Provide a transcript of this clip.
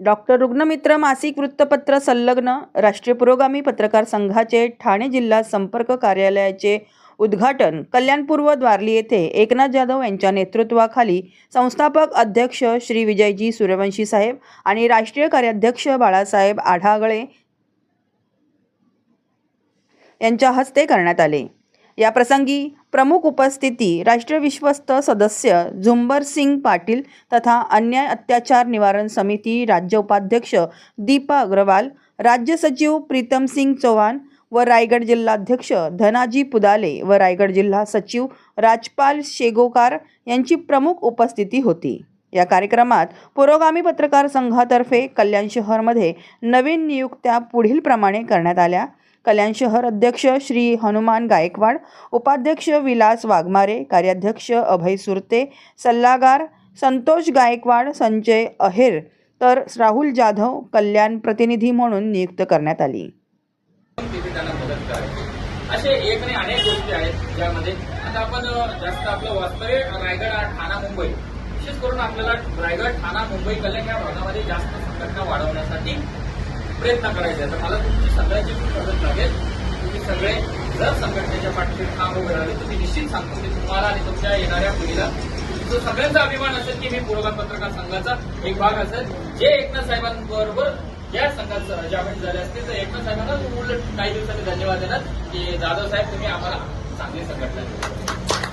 Doctor रुग्णमित्र मासिक वृत्तपत्र संलग्न राष्ट्रीय पुरोगामी पत्रकार संघाचे ठाणे जिल्हा संपर्क कार्यालयाचे उद्घाटन कल्याणपूर्व द्वारली येथे एकनाथ जाधव यांच्या नेतृत्वाखाली संस्थापक अध्यक्ष श्री विजयजी सूर्यवंशी साहेब आणि राष्ट्रीय कार्याध्यक्ष बाळासाहेब आढागळे यांच्या हस्ते करण्यात आले. या प्रसंगी प्रमुख उपस्थिती राष्ट्रीय विश्वस्त सदस्य झुंबर सिंग पाटील तथा अन्याय अत्याचार निवारण समिती राज्य उपाध्यक्ष दीपा अग्रवाल राज्य सचिव प्रीतम सिंग चौहान व रायगड जिल्हाध्यक्ष धनाजी पुदाले व रायगड जिल्हा सचिव राजपाल शेगोकार यांची प्रमुख उपस्थिती होती. या कार्यक्रमात पुरोगामी पत्रकार संघातर्फे कल्याण शहरमध्ये नवीन नियुक्त्या पुढील प्रमाणे करण्यात आल्या. कल्याण शहर अध्यक्ष श्री हनुमान गायकवाड उपाध्यक्ष विलास वाघमारे कार्याध्यक्ष अभय सुरते सल्लागार संतोष गायकवाड संजय अहेर तर राहुल जाधव कल्याण प्रतिनिधी म्हणून नियुक्त करण्यात आली. असे एक नाही अनेक गोष्टी आहेत ज्यामध्ये आता आपण जास्त आपलं वास्तव्य रायगड ठाणा मुंबई. विशेष करून आपल्याला रायगड ठाणा मुंबई कल्याण या भागामध्ये जास्त संघटना वाढवण्यासाठी प्रयत्न करायचे तर मला तुमची सगळ्याची खूप मदत लागेल. तुम्ही सगळे जर संघटनेच्या पाठीशी काम उभे राहिले तर मी निश्चित सांगतो की तुम्हाला आणि तुमच्या येणाऱ्या पिढीला तुमचं सगळ्यांचा अभिमान असेल की मी पुरोगाम पत्रकार संघाचा एक भाग असेल. जे एकनाथ साहेबांबरोबर या संघात जॉईन झाले असते तर एकनाथ साहेबांना उलट काही दिवसांनी धन्यवाद देणार की जाधव साहेब तुम्ही आम्हाला चांगली संघटना